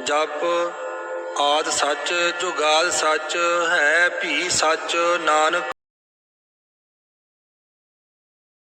ਜਪ ਆਦ ਸੱਚ ਜੁਗਾਦ ਸੱਚ ਹੈ ਭੀ ਸੱਚ ਨਾਨਕ